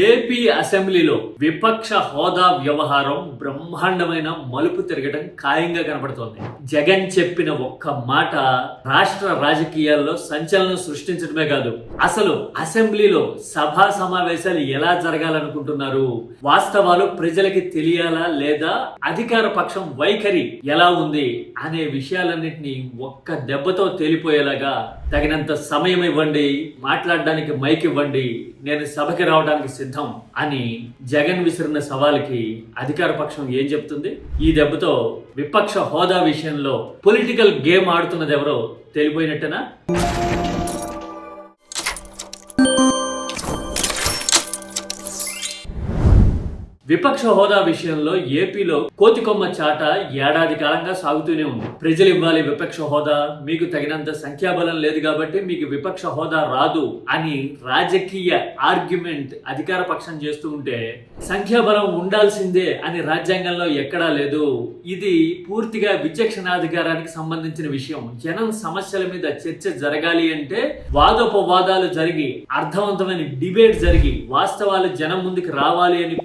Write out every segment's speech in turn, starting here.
AP అసెంబ్లీలో విపక్ష హోదా వ్యవహారం బ్రహ్మాండమైన మలుపు తిరగడం ఖాయంగా కనబడుతోంది జగన్ చెప్పిన ఒక్క మాట రాష్ట్ర రాజకీయాల్లో సంచలనం సృష్టించడమే కాదు అసలు అసెంబ్లీలో సభా సమావేశాలు ఎలా జరగాలనుకుంటున్నారు? వాస్తవాలు ప్రజలకి తెలియాలా లేదా అధికార పక్షం వైఖరి ఎలా ఉంది అనే విషయాలన్నింటినీ ఒక్క దెబ్బతో తేలిపోయేలాగా తగినంత సమయం ఇవ్వండి మాట్లాడడానికి మైక్ ఇవ్వండి. నేను సభకి రావడానికి సిద్ధం అని జగన్ విసిరిన సవాల్కి అధికార పక్షం ఏం చెప్తుంది? ఈ దెబ్బతో విపక్ష హోదా విషయంలో పొలిటికల్ గేమ్ ఆడుతున్నది ఎవరో తెలిపోయినట్టేనా? విపక్ష హోదా విషయంలో ఏపీలో కోతికొమ్మ చాట ఏడాది కాలంగా సాగుతూనే ఉంది. ప్రజలు ఇవ్వాలి విపక్ష హోదా. మీకు తగినంత సంఖ్యాబలం లేదు కాబట్టి మీకు విపక్ష హోదా రాదు అని రాజకీయ ఆర్గ్యుమెంట్ అధికార పక్షం చేస్తూ ఉంటే సంఖ్యాబలం ఉండాల్సిందే అని రాజ్యాంగంలో ఎక్కడా లేదు. ఇది పూర్తిగా విచక్షణాధికారానికి సంబంధించిన విషయం. జనం సమస్యల మీద చర్చ జరగాలి అంటే వాదోపవాదాలు జరిగి అర్థవంతమైన డిబేట్ జరిగి వాస్తవాలు జనం ముందుకు రావాలి అని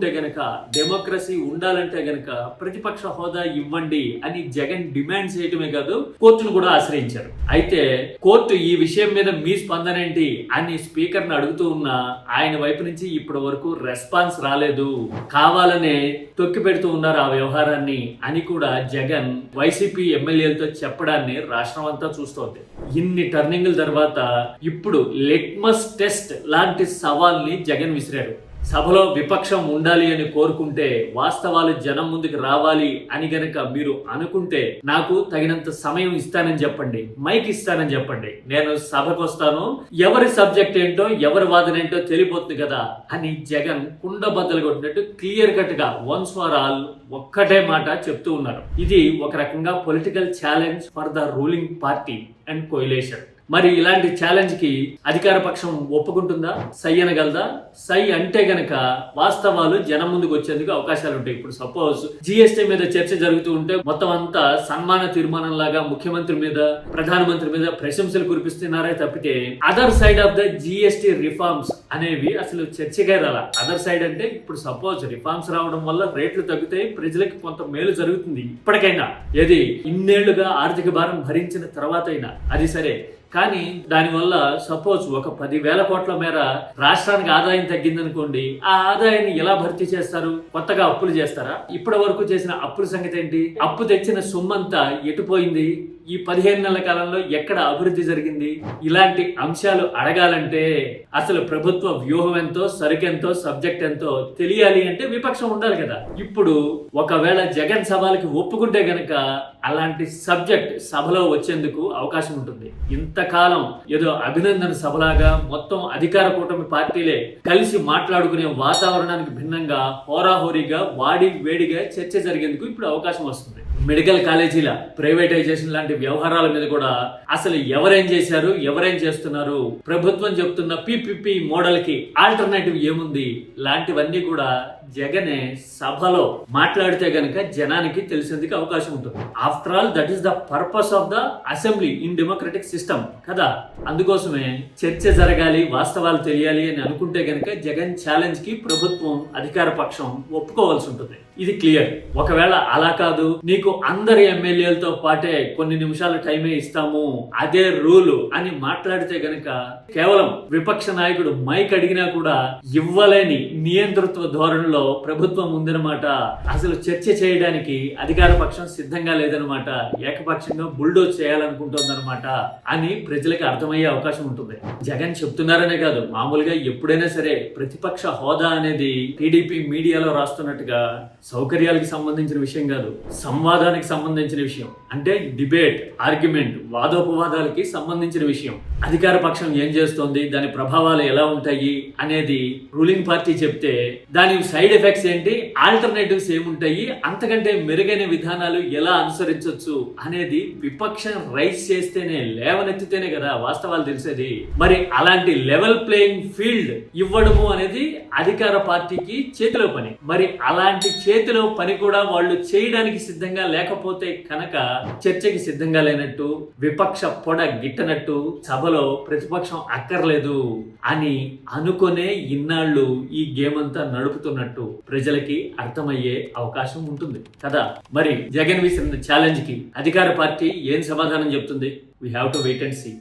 ఉంటే గనక డెమోక్రసీ ఉండాలంటే గనక ప్రతిపక్ష హోదా ఇవ్వండి అని జగన్ డిమాండ్ చేయటమే కాదు కోర్టును కూడా ఆశ్రయించారు. అయితే కోర్టు ఈ విషయం మీద మీ స్పందన ఏంటి అని స్పీకర్ని అడుగుతూ ఉన్నా ఆయన వైపు నుంచి ఇప్పటి వరకు రెస్పాన్స్ రాలేదు. కావాలనే తొక్కి పెడుతూ ఉన్నారు ఆ వ్యవహారాన్ని అని కూడా జగన్ వైసీపీ ఎమ్మెల్యేలతో చెప్పడాన్ని రాష్ట్రం అంతా చూస్తోంది. ఇన్ని టర్నింగ్ల తర్వాత ఇప్పుడు లిట్మస్ టెస్ట్ లాంటి సవాల్ని జగన్ విసిరారు. సభలో విపక్షం ఉండాలి అని కోరుకుంటే వాస్తవాలు జనం ముందుకు రావాలి అని గనక మీరు అనుకుంటే నాకు తగినంత సమయం ఇస్తానని చెప్పండి మైక్ ఇస్తానని చెప్పండి. నేను సభకు వస్తాను ఎవరి సబ్జెక్ట్ ఏంటో ఎవరి వాదన ఏంటో తెలియపోతుంది కదా అని జగన్ కుండ బద్దలు కొట్టినట్టు క్లియర్ కట్గా వన్స్ ఫర్ ఆల్ ఒక్కటే మాట చెప్తూ ఉన్నారు. ఇది ఒక రకంగా political challenge for the ruling party and coalition మరి ఇలాంటి ఛాలెంజ్కి అధికార పక్షం ఒప్పుకుంటుందా? సై అనగలదా? సై అంటే గనక వాస్తవాలు జనం ముందుకు వచ్చేందుకు అవకాశాలు ఉంటాయి. ఇప్పుడు సపోజ్ జిఎస్టీ మీద చర్చ జరుగుతూ ఉంటే మొత్తం అంతా సన్మాన తీర్మానం లాగా ముఖ్యమంత్రి మీద ప్రధానమంత్రి మీద ప్రశంసలు కురిపిస్తున్నారే తప్పితే other side of the GST reforms అనేవి అసలు చర్చగా రాలా. అదర్ సైడ్ అంటే ఇప్పుడు సపోజ్ రిఫార్మ్స్ రావడం వల్ల రేట్లు తగ్గుతాయి ప్రజలకు కొంత మేలు జరుగుతుంది. ఇప్పటికైనా ఏది? ఇన్నేళ్ళుగా ఆర్థిక భారం భరించిన తర్వాత అయినా అది సరే. కానీ దానివల్ల సపోజ్ ఒక పదివేల కోట్ల మేర రాష్ట్రానికి ఆదాయం తగ్గిందనుకోండి ఆ ఆదాయాన్ని ఎలా భర్తీ చేస్తారు? కొత్తగా అప్పులు చేస్తారా? ఇప్పటి వరకు చేసిన అప్పుల సంగతి ఏంటి? అప్పు తెచ్చిన సొమ్మంతా ఎటుపోయింది ఈ పదిహేను నెలల కాలంలో ఎక్కడ అభివృద్ధి జరిగింది? ఇలాంటి అంశాలు అడగాలంటే అసలు ప్రభుత్వ వ్యూహం ఎంతో సరుకెంతో సబ్జెక్ట్ ఎంతో తెలియాలి అంటే విపక్షం ఉండాలి కదా. ఇప్పుడు ఒకవేళ జగన్ సభలకి ఒప్పుకుంటే గనక అలాంటి సబ్జెక్ట్ సభలో వచ్చేందుకు అవకాశం ఉంటుంది. ఇంతకాలం ఏదో అభినందన సభలాగా మొత్తం అధికార కూటమి పార్టీలే కలిసి మాట్లాడుకునే వాతావరణానికి భిన్నంగా హోరాహోరీగా వాడి వేడిగా చర్చ జరిగేందుకు ఇప్పుడు అవకాశం వస్తుంది. మెడికల్ కాలేజీల ప్రైవేటైజేషన్ లాంటి వ్యవహారాల మీద కూడా అసలు ఎవరేం చేశారు ఎవరేం చేస్తున్నారు ప్రభుత్వం చెప్తున్న పిపిపి మోడల్కి ఆల్టర్నేటివ్ ఏముంది లాంటివన్నీ కూడా జగనే సభలో మాట్లాడితే గనక జనానికి తెలిసేందుకు అవకాశం ఉంటుంది. After all that is the purpose of the assembly in democratic system కదా? అందుకోసమే చర్చ జరగాలి వాస్తవాలు తెలియాలి అని అనుకుంటే గనక జగన్ ఛాలెంజ్కి ప్రభుత్వం అధికార పక్షం ఒప్పుకోవాల్సి ఉంటుంది. ఇది క్లియర్ ఒకవేళ అలా కాదు నీకు అందరి ఎమ్మెల్యేలతో పాటే కొన్ని నిమిషాల టైమే ఇస్తాము అదే రూల్ అని మాట్లాడితే గనక కేవలం విపక్ష నాయకుడు మైక్ అడిగినా కూడా ఇవ్వలేని నియంతృత్వ ధోరణిలో ప్రభుత్వం ఉందన్నమాట అసలు చర్చ చేయడానికి అధికార పక్షం సిద్ధంగా లేదనమాట ఏకపక్షంగా బుల్డోజ్ చేయాలనుకుంటోందనమాట అని ప్రజలకు అర్థమయ్యే అవకాశం ఉంటుంది. జగన్ చెప్తున్నారనే కాదు మామూలుగా ఎప్పుడైనా సరే ప్రతిపక్ష హోదా అనేది టీడీపీ మీడియాలో రాస్తున్నట్టుగా సౌకర్యాలకు సంబంధించిన విషయం కాదు సంవాదానికి సంబంధించిన విషయం. అంటే డిబేట్ ఆర్గ్యుమెంట్ వాదోపవాదాలకి సంబంధించిన విషయం. అధికార పక్షం ఏం చేస్తోంది? దాని ప్రభావాలు ఎలా ఉంటాయి? అనేది రూలింగ్ పార్టీ చెప్తే దాని సైడ్ ఎఫెక్ట్స్ ఏంటి? ఆల్టర్నేటివ్స్ ఏముంటాయి? అంతకంటే మెరుగైన విధానాలు ఎలా అనుసరించవచ్చు అనేది విపక్షం రైస్ చేస్తేనే లేవనెత్తితేనే కదా వాస్తవాలు తెలిసేది. మరి అలాంటి లెవెల్ ప్లేయింగ్ ఫీల్డ్ ఇవ్వడము అనేది అధికార పార్టీకి చేతిలో పని. మరి అలాంటి చేతిలో పని కూడా వాళ్ళు చేయడానికి సిద్ధంగా లేకపోతే కనుక చర్చకి సిద్ధంగా లేనట్టు విపక్ష పొడ గిట్టనట్టు సభలో ప్రతిపక్షం అక్కర్లేదు అని అనుకునే ఇన్నాళ్ళు ఈ గేమ్ అంతా నడుపుతున్నట్టు ప్రజలకి అర్థమయ్యే అవకాశం ఉంటుంది. కదా? మరి జగన్ విసిరిన ఛాలెంజ్కి అధికార పార్టీ ఏం సమాధానం చెప్తుంది? We have to wait and see